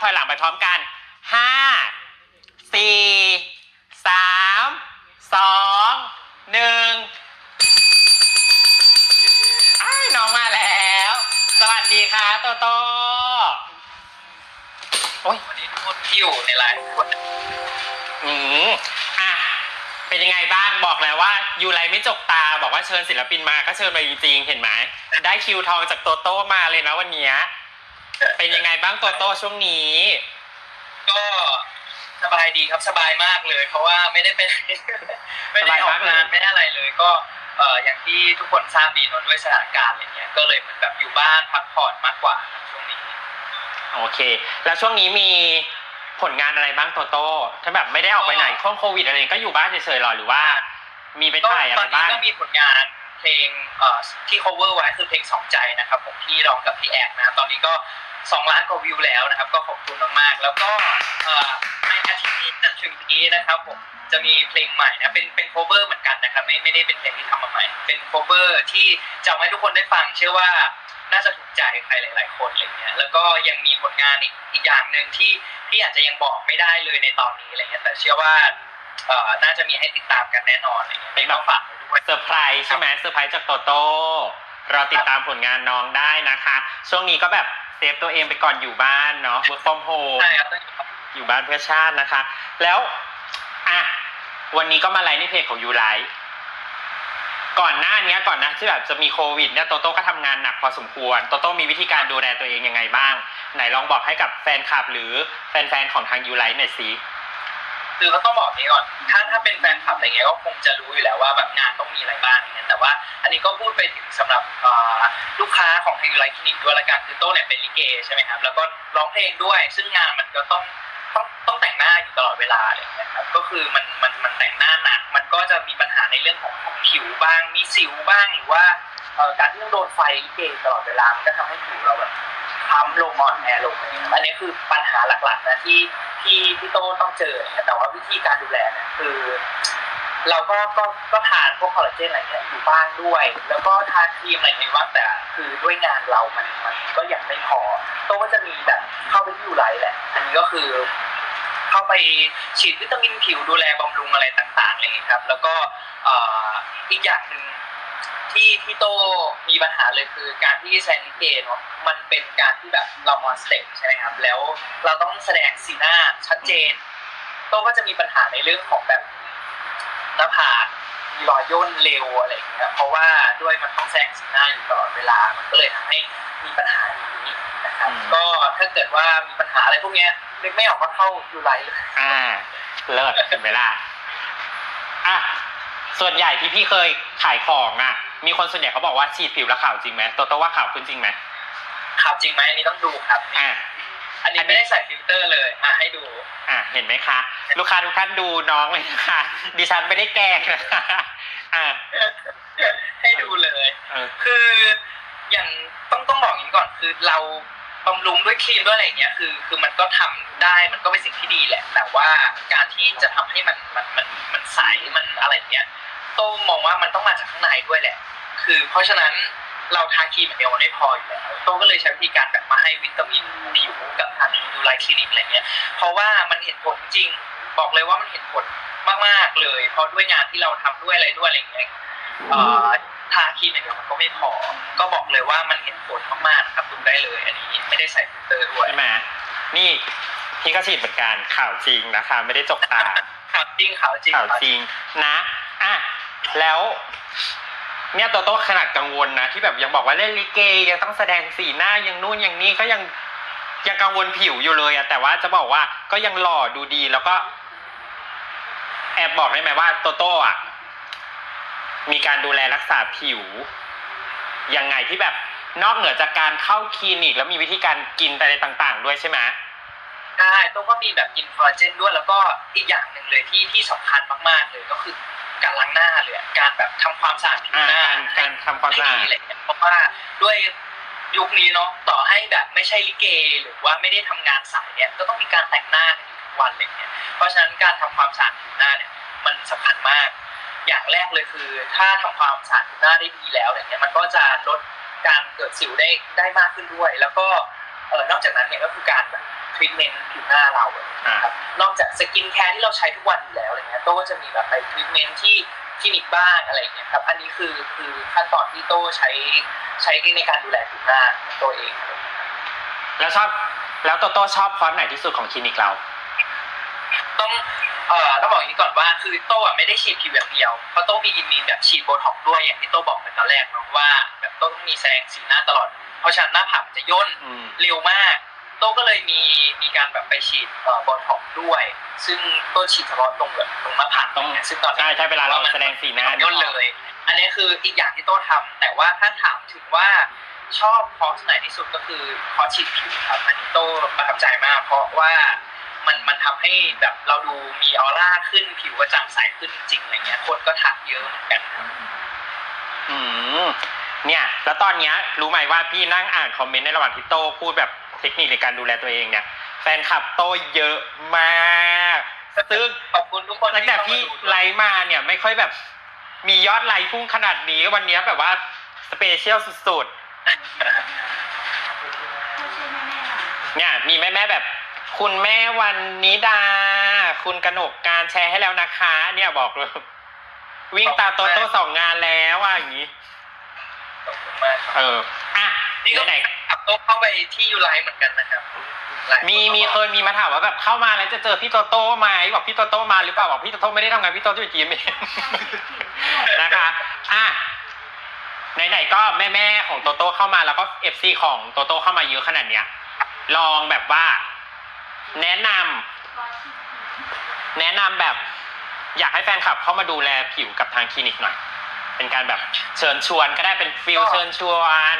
ถอยหลังไปพร้อมกันห้าสี่สามสองหนึ่งอ้ายน้องมาแล้ว สวัสดีค่ะโตโตโอ้ยวันนี้ทุกคนที่อยู่ในไลฟ์ทุกคนอืมอะ เป็นยังไงบ้างบอกแล้วว่ายูไรไม่จกตาบอกว่าเชิญศิลปินมาก็เชิญมาจริงๆเห็นไหมได้คิวทองจากโตโต้มาเลยนะวันเนี้ย เป็นยังไงบ้างโตโต้ช่วงนี้ ก็สบายดีครับสบายมากเลย เพราะว่าไม่ได้ไปไหนไม่ได้ออกงานไม่ได้อะไรเลย ก็เอ่ออย่างที่ทุกคนทราบดีเนอะด้วยสถานการณ์อะไรเงี้ยก็เลยเหมือนแบบอยู่บ้านพักผ่อนมากกว่าครับช่วงนี้ โอเค แล้วช่วงนี้มีผลงานอะไรบ้างโตโต้ถ้าแบบไม่ได้ออกไปไหนช่วงโควิดอะไรก็อยู่บ้านเฉยๆหรอหรือว่า มีไปก็ถ่ายอะตไรอนนี้บ้างก็มีผลงานเพลงเอ่อที่ cover ไว้คือเพลงสองใจนะครับผมที่ร้องกับพี่แอกนะตอนนี้ก็ สองล้านกว่าวิวแล้วนะครับ ก็ขอบคุณมากๆ แล้วก็เอ่อในอาทิตย์ที่จะถึงนี้นะครับผมจะมีเพลงใหม่นะเป็นเป็น cover เหมือนกันนะครับ ไม่ไม่ได้เป็นเพลงที่ทำมาใหม่ เป็น cover ที่จะเอาให้ทุกคนได้ฟัง เชื่อว่าน่าจะถูกใจใครหลาย ๆ คนอะไรเงี้ยแล้วก็ยังมีผลงานอีกอีกอย่างหนึ่งที่ที่อาจจะยังบอกไม่ได้เลยในตอนนี้อะไรเงี้ยแต่เชื่อว่าเอ่อน่าจะมีให้ติดตามกันแน่นอนอะไรเงี้ยเป็นแบบก็ฝากไว้ด้วยเซอร์ไพรส์ใช่ไหมเซอร์ไพรส์จากโตโต้รอติดตามผลงานน้องได้นะคะ ช่วงนี้ก็แบบ เซฟตัวเองไปก่อนอยู่บ้านเนาะ work from home ใช่ครับอยู่บ้านเพื่อชาตินะคะ แล้วอะวันนี้ก็มาไลฟ์ในเพจของยูไลฟ์ก่อนหน้านี้ก่อนนะที่แบบจะมีโควิดเนี่ยโตโต้ก็ทำงานหนักพอสมควร โตโต้มีวิธีการดูแลตัวเองยังไงบ้าง ไหนลองบอกให้กับแฟนคลับหรือแฟนๆของทางยูไลฟ์หน่อยสิ คือเขาต้องบอกนี้ก่อน ถ้าถ้าเป็นแฟนคลับอะไรเงี้ยก็คงจะรู้อยู่แล้วว่าแบบงานต้องมีอะไรบ้างอย่างเงี้ยแต่ว่าอันนี้ก็พูดไปถึงสำหรับลูกค้าของทางยูไลคลินิกด้วยละกันคือโต้เนี่ยเป็นลิเกใช่ไหมครับแล้วก็ร้องเพลงด้วย ซึ่งงานมันก็ต้องต้องต้องแต่งหน้าอยู่ตลอดเวลาอะไรเงี้ยครับก็คือมันมันมันแต่งหน้าหนัก มันก็จะมีปัญหาในเรื่องของของผิวบ้างมีสิวบ้างหรือว่าการที่ต้องโดนไฟลิเกตลอดเวลามันก็ทำให้ผิวเราแบบ คล้ำลงอ่อนแอลงอะไรเงี้ยอันนี้คือปัญหาหลักๆนะที่ที่ที่โต้ต้องเจอ แต่ว่าวิธีการดูแลเนี่ยคือ เราก็ก็ก็ทานพวกคอลลาเจนอะไรเงี้ยอยู่บ้านด้วย แล้วก็ทานครีมอะไรเงี้ยว่างแต่คือด้วยงานเรามันมันก็ยังไม่พอโต้ก็จะมีแบบเข้าไปที่ยูไลท์แหละ อันนี้ก็คือเข้าไปฉีดวิตามินผิวดูแลบำรุงอะไรต่างๆอะไรอย่างเงี้ยครับ แล้วก็อีกอย่างหนึ่ง ที่ที่โตมีปัญหาเลยคือการที่แซนดิเกเนาะมันเป็นการที่แบบเรามอนสเตจใช่ไหมครับ แล้วเราต้องแสดงสีหน้าชัดเจน โตก็จะมีปัญหาในเรื่องของแบบหน้าผากมีรอยย่นเร็วอะไรอย่างเงี้ยเพราะว่าด้วยมันต้องแสดงสีหน้าอยู่ตลอดเวลามันก็เลยทำให้มีปัญหาอย่างนี้นะครับอืมก็ถ้าเกิดว่ามีปัญหาอะไรพวกเนี้ยนึกไม่ออกว่าเข้ายูไลท์เลยอ่าเลิศเห็นไหมล่ะอะ ส่วนใหญ่ที่พี่เคยขายของอะ มีคนส่วนใหญ่เขาบอกว่าฉีดผิวแล้วขาวจริงไหมโตโต้ว่าขาวขึ้นจริงไหมข่าวจริงไหมอันนี้ต้องดูครับ อะ อันนี้ไม่ได้ใส่ฟิลเตอร์เลยอะให้ดู อะเห็นไหมคะ ลูกค้าทุกท่านดูน้องเลยนะคะ ดิฉันไม่ได้แกล้งนะคะอะให้ดูเลย เออ คืออย่างต้องต้องบอกอย่างนี้ก่อนคือเรา บำรุงด้วยครีมด้วยอะไรเงี้ยคือคือมันก็ทำได้มันก็เป็นสิ่งที่ดีแหละ แต่ว่าการที่จะทำให้มันมันมันมันใสมันอะไรเงี้ยโต้มองว่ามันต้องมาจากข้างในด้วยแหละ คือเพราะฉะนั้นเราทาครีมอย่างเดียวมันไม่พออยู่แล้วโต้ก็เลยใช้วิธีการแบบมาให้วิตามินผิวกับทางดูไลคลินิกอะไรเงี้ยเพราะว่ามันเห็นผลจริงบอกเลยว่ามันเห็นผลมากๆเลย เพราะด้วยงานที่เราทำด้วยอะไรด้วยอะไรเงี้ยเอ่อทาครีมอย่างเดียวมันก็ไม่พอ ก็บอกเลยว่ามันเห็นผลมากๆนะครับดูได้เลยอันนี้ ไม่ได้ใส่ฟิลเตอร์ด้วยใช่ไหมนี่พี่ก็ฉีดเหมือนกันข่าวจริงนะคะ ไม่ได้จกตาขาวจริงขาวจริงข่าวจริงนะอะแล้วเนี่ยโตโต้ขนาดกังวลนะ ที่แบบยังบอกว่าเล่นลิเกยังต้องแสดงสีหน้ายังนู่นอย่างนี้ก็ยังยังกังวลผิวอยู่เลยอะแต่ว่าจะบอกว่าก็ยังหล่อดูดีแล้วก็ แอบบอกได้ไหมว่าโตโต้อะมีการดูแลรักษาผิวยังไงที่แบบ นอกเหนือจากการเข้าคลินิกแล้วมีวิธีการกินอะไรต่าง ๆ ด้วยใช่ไหมใช่ต้องก็มีแบบกินคอลลาเจนด้วยแล้วก็อีกอย่างหนึ่งเลยที่ที่สำคัญมากๆเลยก็คือการล้างหน้าเลยอะการแบบทำความสะอาดผิวอ่าหน้าการการทำความสะอาดให้ดีเลยเพราะว่าด้วยยุคนี้เนาะต่อให้แบบไม่ใช่ลิเก หรือว่าไม่ได้ทำงานสายเนี่ยก็ต้องมีการแต่งหน้ากันอยู่ทุกวันเลยเนี่ยเพราะฉะนั้นการทำความสะอาดผิวหน้าเนี่ยมันสำคัญมาก อย่างแรกเลยคือ ถ้าทำความสะอาดผิวหน้าได้ดีแล้วเนี่ยมันก็จะลด การเกิดสิวได้ได้มากขึ้นด้วย แล้วก็เออนอกจากนั้นเนี่ยก็คือการแบบทรีทเมนต์ผิวหน้าเรานะครับนอกจากสกินแคร์ที่เราใช้ทุกวันอยู่แล้วอะไรเงี้ยโต้ก็จะมีแบบไปทรีทเมนต์ที่คลินิกบ้างอะไรอย่างเงี้ยครับ อันนี้คือคือขั้นตอนที่โต้ใช้ใช้ในการดูแลผิวหน้าของตัวเอง แล้วชอบแล้วโตโต้ชอบคอร์สไหนที่สุดของคลินิกเรา ต้องเอ่อต้องบอกอย่างนี้ก่อนว่าคือโต้อะไม่ได้ฉีดผิวอย่างเดียวเพราะโต้มีมีแบบ ฉีดโบท็อกซ์ด้วยอย่างที่โต้บอกไปตอนแรกเนาะว่าแบบโต้ต้องมีแสดงสีหน้าตลอด เพราะฉะนั้นหน้าผากมันจะย่นอืมเร็วมาก โต้ก็เลยมีมีการแบบไปฉีดเอ่อโบท็อกซ์ด้วย ซึ่งโต้ฉีดเฉพาะตรงแบบตรงหน้าผากต้องเนี่ยซึ่งตอนนี้ใช่ใช่เวลาเราแสดงสีหน้าย่นเลย อันนี้คืออีกอย่างที่โต้ทำแต่ว่าถ้าถามถึงว่าชอบคอร์สไหนที่สุดก็คือคอร์สฉีดผิวครับอันนี้โต้ประทับใจมาก เพราะว่า มันมันทำให้แบบเราดูมีออร่าขึ้นผิวกระจ่างใสขึ้นจริงอะไรเงี้ยคนก็ทักเยอะเหมือนกันครับอืมเนี่ยแล้วตอนเนี้ยรู้ไหมว่าพี่นั่งอ่านคอมเมนต์ในระหว่างที่โต้พูดแบบเทคนิคในการดูแลตัวเองเนี่ยแฟนคลับโต้เยอะมากซึ่งขอบคุณทุกคนตั้งแต่ที่พี่เข้ามาดูไลฟ์มาเนี่ยไม่ค่อยแบบมียอดไลค์พุ่งขนาดนี้วันเนี้ยแบบว่าสเปเชียลสุดๆเนี่ยมีแม่แม่ๆแบบ คุณแม่วันนิดา คุณกนกการแชร์ให้แล้วนะคะ เนี่ยบอกเลยวิ่งตามโตโต้สองงานแล้วอะอย่างนี้ ขอบคุณมากครับเออ อะนี่ก็ไหนขับโต๊ะเข้าไปที่ยูไลท์เหมือนกันนะครับหลายๆนมีมีเคยมีมาถามว่าแบบเข้ามาแล้วจะเจอพี่โตโต้ไหมบอกพี่โตโต้มาหรือเปล่าบอกพี่โตโต้ไม่ได้ทำงานพี่โตโต้อยู่จีเมนะคะอะไหนๆก็แม่ๆของโตโต้เข้ามาแล้วก็เอฟซีของโตโต้เข้ามาเยอะขนาดเนี้ย ลองแบบว่า แนะนำแนะนำแบบอยากให้แฟนคลับเข้ามาดูแลผิวกับทางคลินิกหน่อย เป็นการแบบเชิญชวนก็ได้เป็นฟิลเชิญชวน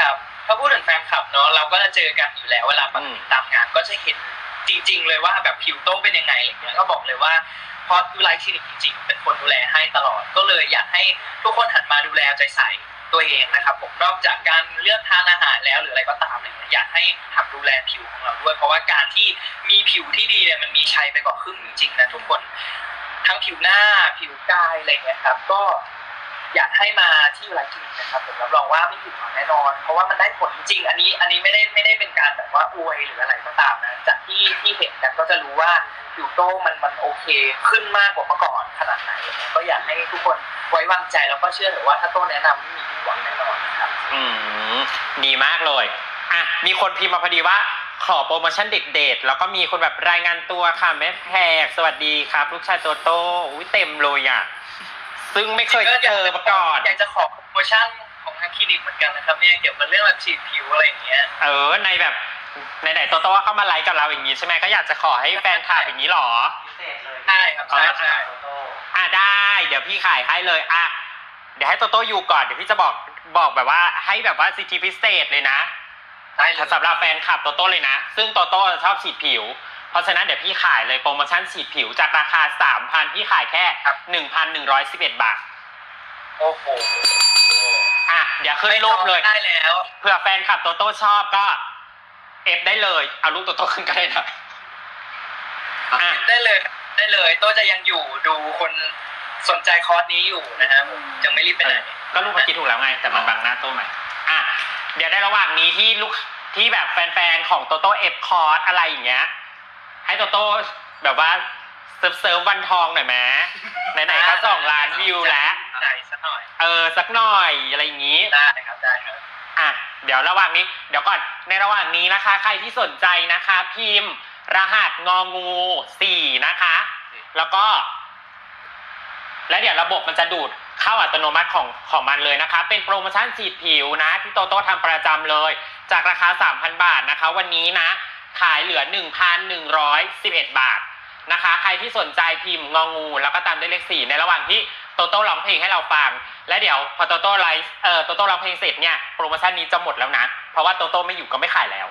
ครับ ถ้าพูดถึงแฟนคลับเนาะเราก็จะเจอกันอยู่แล้วเวลาปกอืมติตามงานก็จะเห็นจริง ๆ เลยว่าแบบผิวโต้เป็นยังไงอะไรเงี้ยก็บอกเลยว่าเพราะยูไลท์คลินิกจริงๆ เป็นคนดูแลให้ตลอด ก็เลยอยากให้ทุกคนหันมาดูแลเอาใจใส่ ตัวเองนะครับผมนอกจากการเลือกทานอาหารแล้วหรืออะไรก็ตามเนี่ยอยากให้หันดูแลผิวของเราด้วย เพราะว่าการที่มีผิวที่ดีเนี่ยมันมีชัยไปกว่าครึ่งจริงๆนะทุกคนทั้งผิวหน้าผิวกายอะไรเงี้ยครับ ก็อยากให้มาที่ไลท์คลินิกนะครับผมรับรองว่าไม่ผิดหวังแน่นอน เพราะว่ามันได้ผลจริง อันนี้อันนี้ไม่ได้ไม่ได้เป็นการแบบว่าอวยหรืออะไรก็ตามนะจากที่ที่เห็นกันก็จะรู้ว่าผิวโต้มันมันโอเคขึ้นมากกว่าเมื่อก่อน ขนาดไหนอะไรเงี้ยก็อยากให้ทุกคนไว้วางใจแล้วก็เชื่อเถอะว่าถ้าโต้แนะนำไม่มีผิดหวังแน่นอนนะครับ อืมดีมากเลยอะมีคนพิมพ์มาพอดีว่า ขอโปรโมชั่นเด็ดๆแล้วก็มีคนแบบรายงานตัวค่ะแม่แพกสวัสดีครับ ลูกชายโตโต้อุ้ยเต็มเลยอะซึ่งไม่เคยเจอมาก่อนอยากจะขอโปรโมชั่นของทางคลินิกเหมือนกันนะครับเนี่ยเกี่ยวกับเรื่องแบบฉีดผิวอะไรอย่างเงี้ย เออในแบบ ไหนๆโตโต้เข้ามาไลฟ์กับเราอย่างนี้ใช่ไหมก็อยากจะขอให้แฟนคลับอย่างนี้หรอ พิเศษเลยใช่ครับใช่ใช่โตโต้อะได้ เดี๋ยวพี่ขายให้เลยอะเดี๋ยวให้โตโต้อยู่ก่อนเดี๋ยวพี่จะบอกบอกแบบว่าให้แบบว่าสิทธิพิเศษเลยนะได้เลยสำหรับแฟนคลับโตโต้เลยนะ ซึ่งโตโต้ชอบฉีดผิว เพราะฉะนั้นเดี๋ยวพี่ขายเลยโปรโมชั่นฉีดผิวจากราคา 3,000 พี่ขายแค่ 1,111 บาท โอ้โหอะเดี๋ยวขึ้นรูปเลย ได้แล้ว เผื่อแฟนคลับโตโต้ชอบก็ เอฟได้เลย เอารูปโตโต้ขึ้นก็ได้นะอะ ได้เลยได้เลย โต้จะยังอยู่ดูคนสนใจคอร์สนี้อยู่นะฮะผมยังไม่รีบไปไหน ก็รูปเมื่อกี้ถูกแล้วไง แต่มันบังหน้าโต้ไหมอะ เดี๋ยวในระหว่างนี้ที่ลูกที่แบบแฟนๆ ของโตโต้เอฟคอร์สอะไรอย่างเงี้ย ให้โตโต้แบบว่าเซิร์ฟเซิร์ฟวันทองหน่อยไหมไหนๆก็สองล้านวิวแล้วใจสักหน่อย เออ สักหน่อยอะไรอย่างนี้ ได้ครับได้ครับ อะเดี๋ยวระหว่างนี้ เดี๋ยวก่อนในระหว่างนี้นะคะ ใครที่สนใจนะคะ พิมพ์ รหัสงองูสี่นะคะ แล้วก็ แล้วเดี๋ยวระบบมันจะดูดเข้าอัตโนมัติของของมันเลยนะคะ เป็นโปรโมชั่นฉีดผิวนะ ที่โตโต้ทำประจำเลย จากราคา 3,000 บาทนะคะ วันนี้นะ ขายเหลือ 1,111 บาทนะคะ ใครที่สนใจพิมพ์งองู แล้วก็ตามด้วยเลขสี่ในระหว่างที่ โตโต้ร้องเพลงให้เราฟัง และเดี๋ยวพอโตโต้ไลฟ์เอ่อโตโต้ร้องเพลงเสร็จเนี่ยโปรโมชั่นนี้จะหมดแล้วนะ เพราะว่าโตโต้ไม่อยู่ก็ไม่ขายแล้ว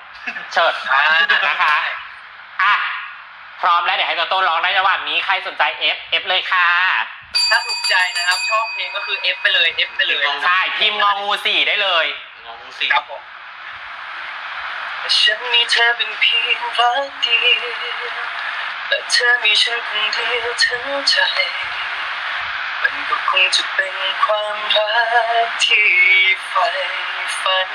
เชิดอ่านะคะอะพร้อมแล้วเดี๋ยวให้โตโต้ร้องได้ระหว่างนี้ใครสนใจ F F เลยค่ะถ้าถูกใจนะครับชอบเพลงก็คือ F ไปเลย F ไปเลยใช่พิมพ์งองูสี่ได้เลยงงสิครับผมฉันมีเธอเป็นเพียงรักเดียวและเธอมีฉันคนเดียวทั้งใจ มันก็คงจะเป็นความรักที่ใฝ่ฝัน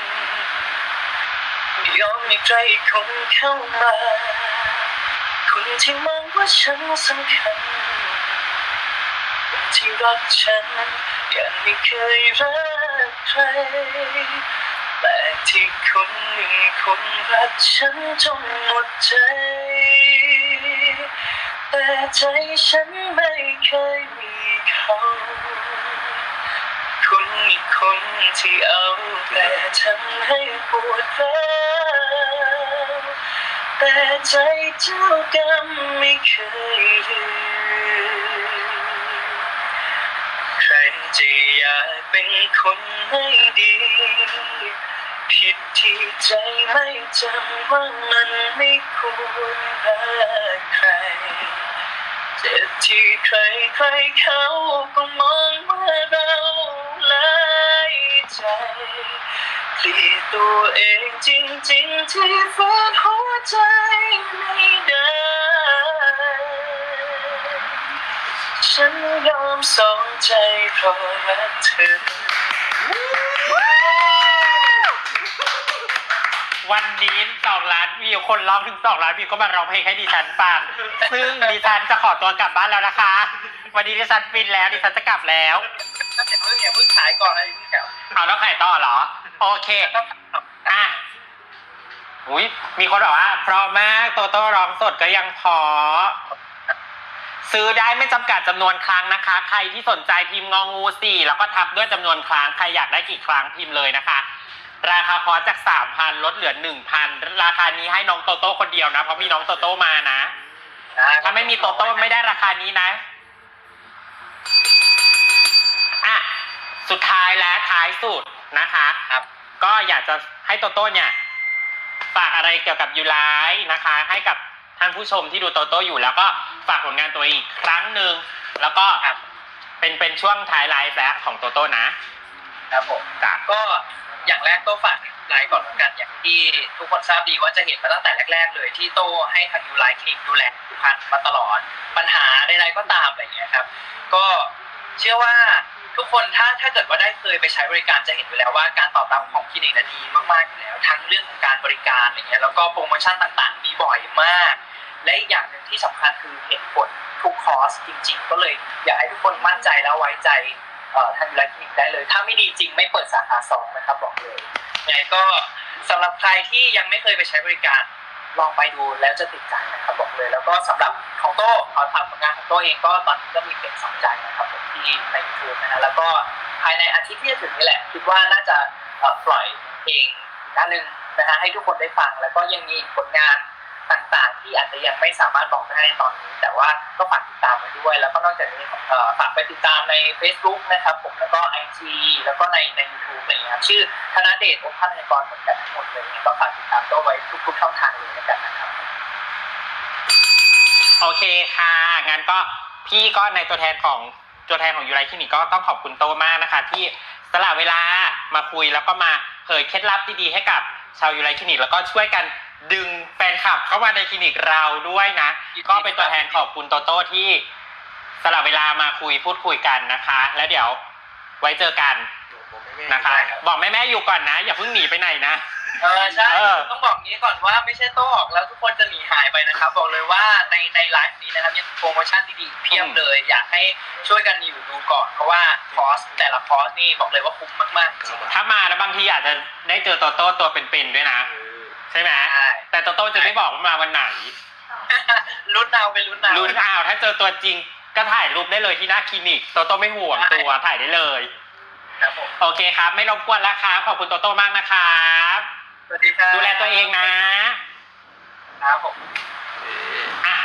ยอมให้ใครคนเข้ามา คนที่มองว่าฉันสำคัญ คนที่รักฉันยังไม่เคยรักใคร แต่ที่คนหนึ่งคนรักฉันจนหมดใจแต่ใจฉันไม่เคยมี เขาคนอีกคนที่เอาแต่ทำให้ปวดร้าวแต่ใจเจ้ากรรมไม่เคยลืมใครจะอยากเป็นคนไม่ดีผิดที่ใจไม่จำว่ามันไม่ควรรักใคร เจ็บที่ใครใครเขาก็มองว่าเราหลายใจเกลียดตัวเองจริงๆ ที่ฝืนหัวใจไม่ได้ ฉันยอมสองใจเพราะรักเธอ วันนี้สองล้านวิวคนร้องถึงสองล้านวิวก็มาร้องเพลงให้ดิฉันฟัง ซึ่งดิฉันจะขอตัวกลับบ้านแล้วนะคะ วันนี้ดิฉันฟินแล้วดิฉันจะกลับแล้ว ถ้าเกิดเพิ่งอย่าเพิ่งขายก่อนนะอย่าเพิ่งกลับเอาแล้วขายต่อเหรอ โอเค อะอุ้ยมีคนบอกว่าเพราะมากโตโต้ร้องสดก็ยังพอ ซื้อได้ไม่จำกัดจำนวนครั้งนะคะ ใครที่สนใจพิมพ์งองูสี่แล้วก็ทับด้วยจำนวนครั้งใครอยากได้กี่ครั้งพิมพ์เลยนะคะ ราคาคอร์สจากสามพันลดเหลือหนึ่งพันราคานี้ให้น้องโตโต้คนเดียวนะ เพราะมีน้องโตโต้มานะ ถ้าไม่มีโตโต้ไม่ได้ราคานี้นะอะสุดท้ายและท้ายสุดนะคะครับ ก็อยากจะให้โตโต้เนี่ยฝากอะไรเกี่ยวกับยูไลนะคะ ให้กับท่านผู้ชมที่ดูโตโต้อยู่ แล้วก็ฝากผลงานตัวเองอีกครั้งหนึ่งแล้วก็ครับเป็นเป็นช่วงท้ายไลฟ์แล้วของโตโต้นะครับผมจ้ะก็ อย่างแรกโต้ฝากไลฟ์ก่อนกันอย่างที่ทุกคนทราบดีว่าจะเห็นมาตั้งแต่แรก ๆ เลยที่โต้ให้ทางยูไลฟ์คลินิกดูแลผิวพรรณมาตลอด ปัญหาใดๆก็ตามอะไรเงี้ยครับ ก็เชื่อว่าทุกคนถ้าถ้าเกิดว่าได้เคยไปใช้บริการจะเห็นอยู่แล้วว่าการตอบรับของคลินิกนั้นดีมากๆอยู่แล้ว ทั้งเรื่องของการบริการอะไรเงี้ยแล้วก็โปรโมชั่นต่างๆ มีบ่อยมาก และอีกอย่างหนึ่งที่สำคัญคือเห็นผลทุกคอร์สจริง ๆ ก็เลยอยากให้ทุกคนมั่นใจแล้วไว้ใจ ทางยูไลคลินิกได้เลย ถ้าไม่ดีจริงไม่เปิดสาขาสองนะครับบอกเลยยังไงก็สำหรับใครที่ยังไม่เคยไปใช้บริการลองไปดูแล้วจะติดใจนะครับบอกเลย แล้วก็สำหรับของโต้เอาทำผลงานของโต้เองก็ตอนนี้ก็มีเป็นสองใจนะครับที่ในยูทูบนะฮะแล้วก็ภายในอาทิตย์ที่จะถึงนี่แหละ คิดว่าน่าจะอ่อปล่อยเพลงอีกอันหนึ่งนะฮะให้ทุกคนได้ฟังแล้วก็ยังมีผลงาน ต่างๆ ที่อาจจะยังไม่สามารถบอกได้ในตอนนี้ แต่ว่าก็ฝากติดตามไปด้วย แล้วก็นอกจากนี้ฝากไปติดตามใน Facebook นะครับผมแล้วก็ IG แล้วก็ในใน YouTube อะไรเงี้ยครับชื่อธนเดชองค์พันธกรเหมือนกันทั้งหมดเลยเนี่ยก็ฝากติดตามโต้ไว้ทุกๆช่องทางเลยนะครับโอเคค่ะงั้นก็พี่ก็ในตัวแทนของตัวแทนของยูไลคลินิกก็ต้องขอบคุณโตมากนะคะ ที่สละเวลามาคุยแล้วก็มาเผยเคล็ดลับดีๆให้กับชาวยูไลคลินิกแล้วก็ช่วยกัน ดึงแฟนคลับเข้ามาในคลินิกเราด้วยนะ ก็เป็นตัวแทนขอบคุณโตโต้ที่สละเวลามาคุยพูดคุยกันนะคะ แล้วเดี๋ยวไว้เจอกันนะคะได้ครับบอกแม่ๆอยู่ก่อนนะ อย่าเพิ่งหนีไปไหนนะเออใช่เออต้องบอกงี้ก่อนว่าไม่ใช่โต้ออกแล้วทุกคนจะหนีหายไปนะครับ บอกเลยว่าในในไลฟ์นี้นะครับยังมีโปรโมชั่นดีๆเพียบเลย อยากให้ช่วยกันอยู่ดูก่อนเพราะว่าคอร์สแต่ละคอร์สนี่บอกเลยว่าคุ้มมากๆจริงถ้ามาแล้วบางทีอาจจะได้เจอโตโต้ตัวเป็นๆด้วยนะใช่ไหมใช่ แต่โตโต้จะไม่บอกว่ามาวันไหนลุ้นเอาไปลุ้นเอาลุ้นอ้าวถ้าเจอตัวจริงก็ถ่ายรูปได้เลยที่หน้าคลินิกโตโต้ไม่ห่วงตัวถ่ายได้เลย ครับผมโอเคครับ ไม่รบกวนแล้วครับขอบคุณโตโต้มากนะครับสวัสดีครับดูแลตัวเองนะครับผม อะ